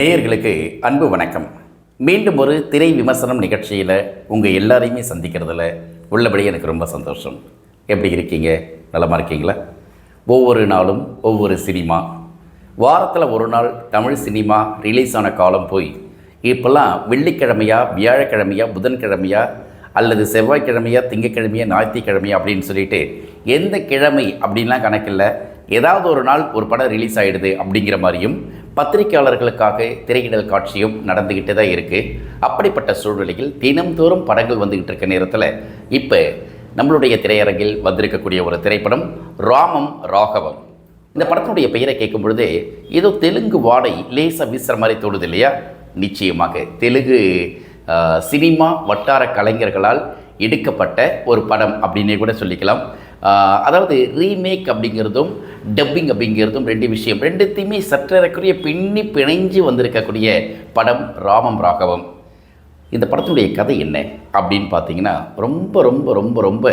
நேயர்களுக்கு அன்பு வணக்கம். மீண்டும் ஒரு திரை விமர்சனம் நிகழ்ச்சியில் உங்கள் எல்லாரையுமே சந்திக்கிறதுல உள்ளபடி எனக்கு ரொம்ப சந்தோஷம். எப்படி இருக்கீங்க? நலமாக இருக்கீங்களா? ஒவ்வொரு நாளும் ஒவ்வொரு சினிமா. வாரத்தில் ஒரு நாள் தமிழ் சினிமா ரிலீஸ் ஆன காலம் போய் இப்போல்லாம் வெள்ளிக்கிழமையா வியாழக்கிழமையா புதன்கிழமையா அல்லது செவ்வாய்க்கிழமையா திங்கக்கிழமையா ஞாயிற்றுக்கிழமையா அப்படின்னு சொல்லிட்டு எந்த கிழமை அப்படின்லாம் கணக்கில்லை. ஏதாவது ஒரு நாள் ஒரு படம் ரிலீஸ் ஆகிடுது அப்படிங்கிற மாதிரியும் பத்திரிகையாளர்களுக்காக திரையிடல் காட்சியும் நடந்துக்கிட்டு தான் இருக்குது அப்படிப்பட்ட சூழ்நிலையில் தினம்தோறும் படங்கள் வந்துக்கிட்டு இருக்க நேரத்தில் இப்போ நம்மளுடைய திரையரங்கில் வந்திருக்கக்கூடிய ஒரு திரைப்படம் ராமம் ராகவம். இந்த படத்தினுடைய பெயரை கேட்கும் பொழுது ஏதோ தெலுங்கு வாடை லேசாக வீசுகிற மாதிரி தோணுது இல்லையா? நிச்சயமாக. தெலுங்கு சினிமா வட்டார கலைஞர்களால் எடுக்கப்பட்ட ஒரு படம் அப்படின்னே கூட சொல்லிக்கலாம். அதாவது ரீமேக் அப்படிங்கிறதும் டப்பிங் அப்படிங்கிறதும் ரெண்டு விஷயம். ரெண்டுத்தையுமே சற்றறக்குரிய பின்னி பிணைஞ்சு வந்திருக்கக்கூடிய படம் ராமம் ராகவம். இந்த படத்தினுடைய கதை என்ன அப்படின்னு பார்த்தீங்கன்னா ரொம்ப ரொம்ப ரொம்ப ரொம்ப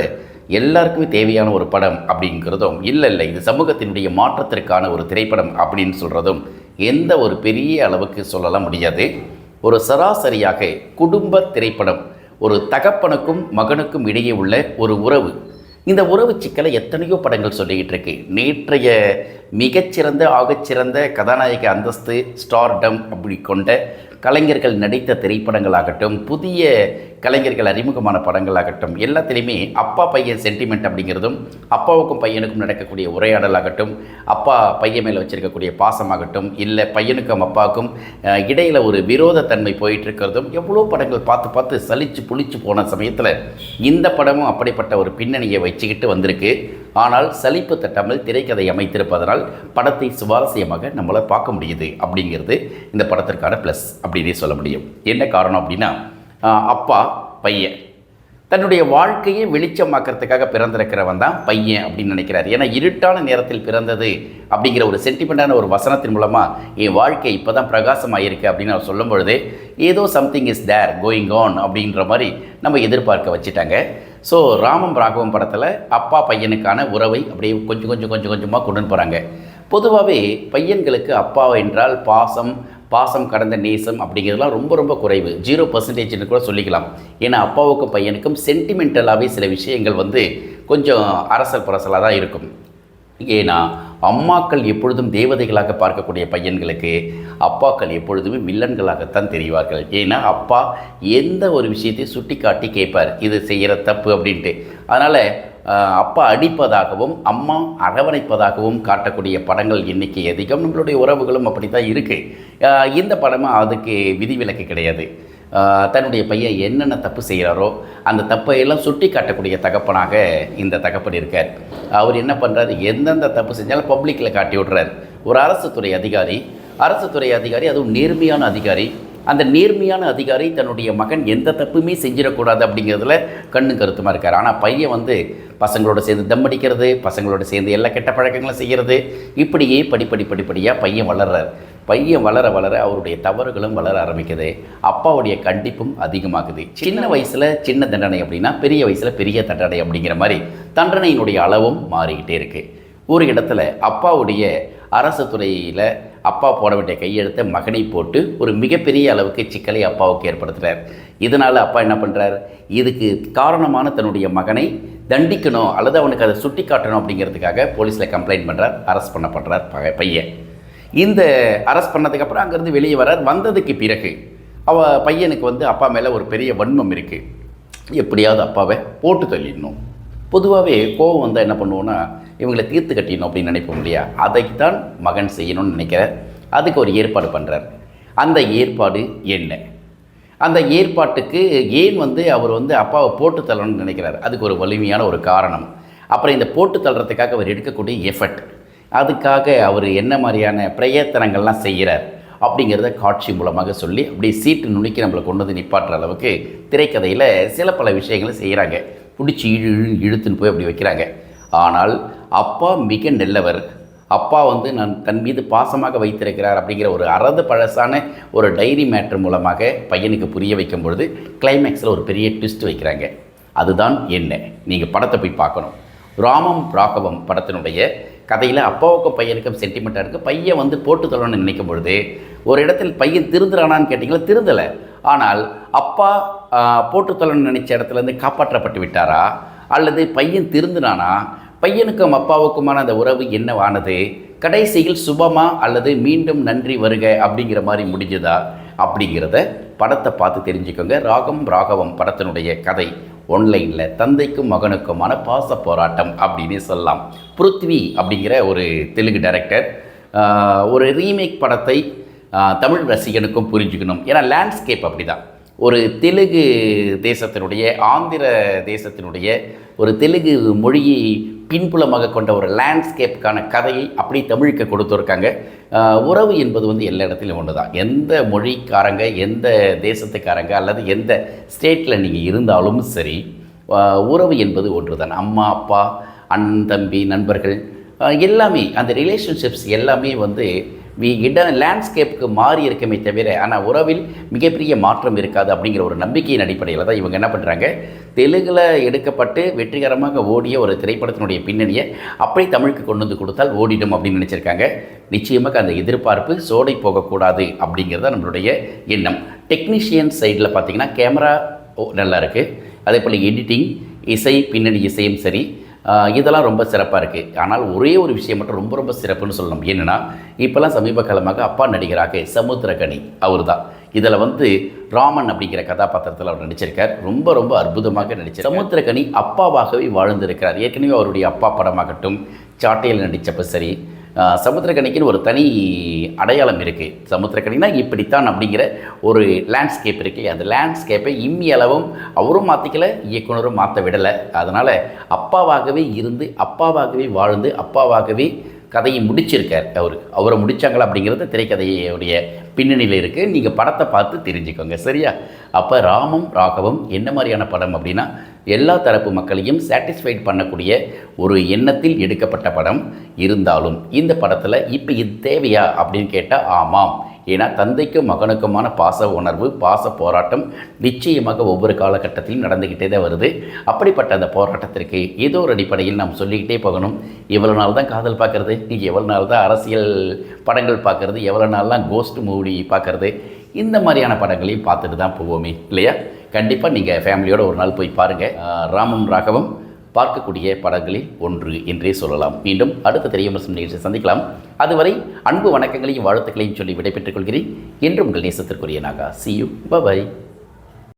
எல்லாருக்குமே தேவையான ஒரு படம் அப்படிங்கிறதும் இல்லை இல்லை இது சமூகத்தினுடைய மாற்றத்திற்கான ஒரு திரைப்படம் அப்படின்னு சொல்கிறதும் எந்த ஒரு பெரிய அளவுக்கு சொல்லலாம் முடியாது. ஒரு சராசரியாக குடும்ப திரைப்படம் ஒரு தகப்பனுக்கும் மகனுக்கும் இடையே உள்ள ஒரு உறவு. இந்த உறவு சிக்கலை எத்தனையோ படங்கள் சொல்லிக்கிட்டு இருக்கு. நேற்றைய மிகச்சிறந்த ஆகச்சிறந்த கதாநாயக அந்தஸ்து ஸ்டார்டம் அப்படி கொண்ட கலைஞர்கள் நடித்த திரைப்படங்களாகட்டும் புதிய கலைஞர்கள் அறிமுகமான படங்களாகட்டும் எல்லாத்துலேயுமே அப்பா பையன் சென்டிமெண்ட் அப்படிங்கிறதும் அப்பாவுக்கும் பையனுக்கும் நடக்கக்கூடிய உரையாடலாகட்டும் அப்பா பையன் மேலே வச்சுருக்கக்கூடிய பாசமாகட்டும் இல்லை பையனுக்கும் அப்பாவுக்கும் இடையில் ஒரு விரோதத்தன்மை போயிட்டுருக்கிறதும் எவ்வளோ படங்கள் பார்த்து பார்த்து சலிச்சு புளிச்சு போன சமயத்தில் இந்த படமும் அப்படிப்பட்ட ஒரு பின்னணியை வச்சுக்கிட்டு வந்திருக்கு. ஆனால் சலிப்பு தட்டாமல் திரைக்கதை அமைத்திருப்பதனால் படத்தை சுவாரஸ்யமாக நம்மளால் பார்க்க முடியுது அப்படிங்கிறது இந்த படத்திற்கான ப்ளஸ் அப்படின்னே சொல்ல முடியும். என்ன காரணம் அப்படின்னா அப்பா பையன். தன்னுடைய வாழ்க்கையை வெளிச்சமாக்கிறதுக்காக பிறந்திருக்கிறவன் தான் பையன் அப்படின்னு நினைக்கிறார். ஏன்னா இருட்டான நேரத்தில் பிறந்தது அப்படிங்கிற ஒரு சென்டிமெண்ட்டான ஒரு வசனத்தின் மூலமாக என் வாழ்க்கை இப்போ தான் பிரகாசமாயிருக்கு அப்படின்னு அவர் சொல்லும் பொழுது ஏதோ something is there going on அப்படின்ற மாதிரி நம்ம எதிர்பார்க்க வச்சுட்டாங்க. ஸோ ராமம் ராகவம் படத்தில் அப்பா பையனுக்கான உறவை அப்படியே கொஞ்சம் கொஞ்சம் கொஞ்சம் கொஞ்சமாக கொண்டு போகிறாங்க பொதுவாகவே பையன்களுக்கு அப்பா என்றால் பாசம் பாசம் கடந்த நேசம் அப்படிங்கிறதுலாம் ரொம்ப ரொம்ப குறைவு. ஜீரோ பர்சன்டேஜ்னு கூட சொல்லிக்கலாம். ஏன்னா அப்பாவுக்கும் பையனுக்கும் சென்டிமெண்டலாகவே சில விஷயங்கள் வந்து கொஞ்சம் அரசல் புரசலாக தான் இருக்கும். ஏன்னா அம்மாக்கள் எப்பொழுதும் தேவதைகளாக பார்க்கக்கூடிய பையன்களுக்கு அப்பாக்கள் எப்பொழுதுமே வில்லன்களாகத்தான் தெரிவார்கள். ஏன்னா அப்பா எந்த ஒரு விஷயத்தையும் சுட்டி காட்டி கேட்பார். இது செய்கிற தப்பு அப்படின்ட்டு. அதனால் அப்பா அடிப்பதாகவும் அம்மா அரவணைப்பதாகவும் காட்டக்கூடிய படங்கள் எண்ணிக்கை அதிகம். நம்மளுடைய உறவுகளும் அப்படி தான் இருக்குது இந்த படமும் அதுக்கு விதிவிலக்கு கிடையாது. தன்னுடைய பையன் என்னென்ன தப்பு செய்கிறாரோ அந்த தப்பையெல்லாம் சுட்டி காட்டக்கூடிய தகப்பனாக இந்த தகப்பன் இருக்கார். அவர் என்ன பண்ணுறாரு எந்தெந்த தப்பு செஞ்சாலும் பப்ளிக்கில் காட்டி விட்றாரு. ஒரு அரசு துறை அதிகாரி அரசு துறை அதிகாரி அதுவும் நேர்மையான அதிகாரி அந்த நேர்மையான அதிகாரி தன்னுடைய மகன் எந்த தப்புமே செஞ்சிடக்கூடாது அப்படிங்கிறதுல கண்ணு கருத்துமாக இருக்கார். ஆனால் பையன் வந்து பசங்களோட சேர்ந்து தம் அடிக்கிறது பசங்களோட சேர்ந்து எல்லா கெட்ட பழக்கங்களும் செய்கிறது இப்படியே படிப்படி படிப்படியாக பையன் வளர்றார். பையன் வளர வளர அவருடைய தவறுகளும் வளர ஆரம்பிக்குது. அப்பாவுடைய கண்டிப்பும் அதிகமாகுது. சின்ன வயசில் சின்ன தண்டனை அப்படின்னா பெரிய வயசில் பெரிய தண்டனை அப்படிங்கிற மாதிரி தண்டனையினுடைய அளவும் மாறிக்கிட்டே இருக்குது ஒரு இடத்துல அப்பாவுடைய அரசு துறையில் அப்பா போட வேண்டிய கையெழுத்தை மகனை போட்டு ஒரு மிகப்பெரிய அளவுக்கு சிக்கலை அப்பாவுக்கு ஏற்படுத்துகிறார் இதனால் அப்பா என்ன பண்ணுறார் இதுக்கு காரணமான தன்னுடைய மகனை தண்டிக்கணும் அல்லது அவனுக்கு அதை சுட்டி காட்டணும் அப்படிங்கிறதுக்காக போலீஸில் கம்ப்ளைண்ட் பண்ணுறார் அரெஸ்ட் பண்ணப்படுறார் பக பையன். இந்த அரெஸ்ட் பண்ணதுக்கப்புறம் அங்கேருந்து வெளியே வரார் வந்ததுக்கு பிறகு அவ பையனுக்கு வந்து அப்பா மேலே ஒரு பெரிய வன்மம் இருக்குது எப்படியாவது அப்பாவை போட்டு தள்ளிடணும். பொதுவாகவே கோவம் வந்தால் என்ன பண்ணுவோன்னா இவங்களை தீர்த்து கட்டிடணும் அப்படின்னு நினைப்போம் இல்லையா? அதைத்தான் மகன் செய்யணும்னு நினைக்கிறார். அதுக்கு ஒரு ஏற்பாடு பண்ணுறார் அந்த ஏற்பாடு என்ன? அந்த ஏற்பாட்டுக்கு ஏன் வந்து அவர் வந்து அப்பாவை போட்டு தள்ளணும்னு நினைக்கிறார்? அதுக்கு ஒரு வலிமையான ஒரு காரணம். அப்புறம் இந்த போட்டு தள்ளுறதுக்காக அவர் எடுக்கக்கூடிய எஃபர்ட் அதுக்காக அவர் என்ன மாதிரியான பிரயத்தனங்கள்லாம் செய்கிறார் அப்படிங்கிறத காட்சி மூலமாக சொல்லி அப்படியே சீட்டு நுணுக்கி நம்மளை கொண்டு வந்து நிப்பாட்டுற அளவுக்கு திரைக்கதையில் சில பல விஷயங்களை செய்கிறாங்க. பிடிச்சி இழு இழு இழுத்துன்னு போய் அப்படி வைக்கிறாங்க. ஆனால் அப்பா மிக நல்லவர். அப்பா வந்து நான் தன் மீது பாசமாக வைத்திருக்கிறார் அப்படிங்கிற ஒரு அறது பழசான ஒரு டைரி மேட்ரு மூலமாக பையனுக்கு புரிய வைக்கும் பொழுது கிளைமேக்ஸில் ஒரு பெரிய ட்விஸ்ட் வைக்கிறாங்க. அதுதான் என்ன? நீங்கள் படத்தை போய் பார்க்கணும். ராமம் ராகவம் படத்தினுடைய கதையில் அப்பாவுக்கும் பையனுக்கும் சென்டிமெண்ட்டாக இருக்குது பையன் வந்து போட்டு தள்ளணும்னு நினைக்கும் பொழுது ஒரு இடத்தில் பையன் திருந்துறானான்னு கேட்டிங்களா? திருந்தலை. ஆனால் அப்பா போட்டு தள்ளணும்னு நினச்ச இடத்துலேருந்து காப்பாற்றப்பட்டு விட்டாரா? அல்லது பையன் திருந்தினானா? பையனுக்கும் அப்பாவுக்குமான அந்த உறவு என்னவானது? கடைசியில் சுபமா அல்லது மீண்டும் நன்றி வருக அப்படிங்கிற மாதிரி முடிஞ்சதா? அப்படிங்கிறத படத்தை பார்த்து தெரிஞ்சுக்கோங்க. ராகம் ராகவம் படத்தினுடைய கதை ஒன்லைனில் தந்தைக்கும் மகனுக்குமான பாச போராட்டம் அப்படின்னு சொல்லலாம். பிருத்வி அப்படிங்கிற ஒரு தெலுங்கு டைரக்டர் ஒரு ரீமேக் படத்தை தமிழ் ரசிகனுக்கும் புரிஞ்சுக்கணும். ஏன்னா லேண்ட்ஸ்கேப் அப்படி தான் ஒரு தெலுங்கு தேசத்தினுடைய ஆந்திர தேசத்தினுடைய ஒரு தெலுங்கு மொழியை பின்புலமாக கொண்ட ஒரு லேண்ட்ஸ்கேப்புக்கான கதையை அப்படி தமிழுக்கு கொடுத்துருக்காங்க. உறவு என்பது வந்து எல்லா இடத்துலையும் ஒன்று தான் எந்த மொழிக்காரங்க எந்த தேசத்துக்காரங்க அல்லது எந்த ஸ்டேட்டில் நீங்கள் இருந்தாலும் சரி உறவு என்பது ஒன்று தான் அம்மா அப்பா அண்ணன் தம்பி நண்பர்கள் எல்லாமே அந்த ரிலேஷன்ஷிப்ஸ் எல்லாமே வந்து வி இடம் லேண்ட்ஸ்கேப்புக்கு மாறி இருக்கமே தவிர ஆனால் உறவில் மிகப்பெரிய மாற்றம் இருக்காது அப்படிங்கிற ஒரு நம்பிக்கையின் அடிப்படையில் தான் இவங்க என்ன பண்ணுறாங்க தெலுங்கில் எடுக்கப்பட்டு வெற்றிகரமாக ஓடிய ஒரு திரைப்படத்தினுடைய பின்னணியை அப்படியே தமிழுக்கு கொண்டு வந்து கொடுத்தால் ஓடிடும் அப்படின்னு நினச்சிருக்காங்க. நிச்சயமாக அந்த எதிர்பார்ப்பு சோடை போகக்கூடாது அப்படிங்கிறது நம்மளுடைய எண்ணம். டெக்னீஷியன் சைடில் பார்த்தீங்கன்னா கேமரா நல்லா இருக்குது அதே போல் எடிட்டிங் இசை பின்னணி இசையும் சரி. இதெல்லாம் ரொம்ப சிறப்பாக இருக்குது ஆனால் ஒரே ஒரு விஷயம் மட்டும் ரொம்ப ரொம்ப சிறப்புன்னு சொல்லணும். என்னென்னா இப்போல்லாம் சமீப காலமாக அப்பா நடிகராக சமுத்திரகனி அவர் தான் இதில் வந்து ராமன் அப்படிங்கிற கதாபாத்திரத்தில் அவர் நடிச்சிருக்கார். ரொம்ப ரொம்ப அற்புதமாக நடிச்சார் சமுத்திரகனி அப்பாவாகவே வாழ்ந்திருக்கிறார். ஏற்கனவே அவருடைய அப்பா படமாகட்டும் சாட்டையில் நடித்தப்போ சரி சமுத்திரக்கணிக்குன்னு ஒரு தனி அடையாளம் இருக்குது சமுத்திரக்கணினா இப்படித்தான் அப்படிங்கிற ஒரு லேண்ட்ஸ்கேப் இருக்கு. அந்த லேண்ட்ஸ்கேப்பை இம்மி அளவும் அவரும் மாற்றிக்கல இயக்குனரும் மாற்ற விடலை. அதனால் அப்பாவாகவே இருந்து அப்பாவாகவே வாழ்ந்து அப்பாவாகவே கதையை முடிச்சிருக்கார் அவர். அவரை முடிச்சாங்களா அப்படிங்கிறது திரைக்கதையுடைய பின்னணியில் இருக்குது நீங்கள் படத்தை பார்த்து தெரிஞ்சுக்கோங்க சரியா? அப்போ ராமம் ராகவம் என்ன மாதிரியான படம் அப்படின்னா எல்லா தரப்பு மக்களையும் சாட்டிஸ்ஃபைட் பண்ணக்கூடிய ஒரு எண்ணத்தில் எடுக்கப்பட்ட படம் இருந்தாலும் இந்த படத்தில் இப்போ இது தேவையா அப்படின்னு கேட்டால் ஆமாம். ஏன்னா தந்தைக்கும் மகனுக்குமான பாச உணர்வு பாச போராட்டம் நிச்சயமாக ஒவ்வொரு காலகட்டத்திலும் நடந்துக்கிட்டே தான் வருது. அப்படிப்பட்ட அந்த போராட்டத்திற்கு ஏதோ ஒரு அடிப்படையில் நாம் சொல்லிக்கிட்டே போகணும். எவ்வளோ நாள் தான் காதல் பார்க்குறது? எவ்வளோ நாள் தான் அரசியல் படங்கள் பார்க்குறது? எவ்வளோ நாள் தான் கோஸ்ட் மூவி பார்க்குறது? இந்த மாதிரியான படங்களையும் பார்த்துட்டு தான் போவோமே இல்லையா? கண்டிப்பாக நீங்கள் ஃபேமிலியோட ஒரு நாள் போய் பாருங்கள் ராமம் ராகவம். பார்க்கக்கூடிய படங்களில் ஒன்று என்றே சொல்லலாம். மீண்டும் அடுத்த திரையமரசம் நிகழ்ச்சி சந்திக்கலாம். அதுவரை அன்பு வணக்கங்களையும் வாழ்த்துக்களையும் சொல்லி விடைபெற்றுக் கொள்கிறேன். என்று உங்கள் நேசத்திற்குரிய Naga. See you bye bye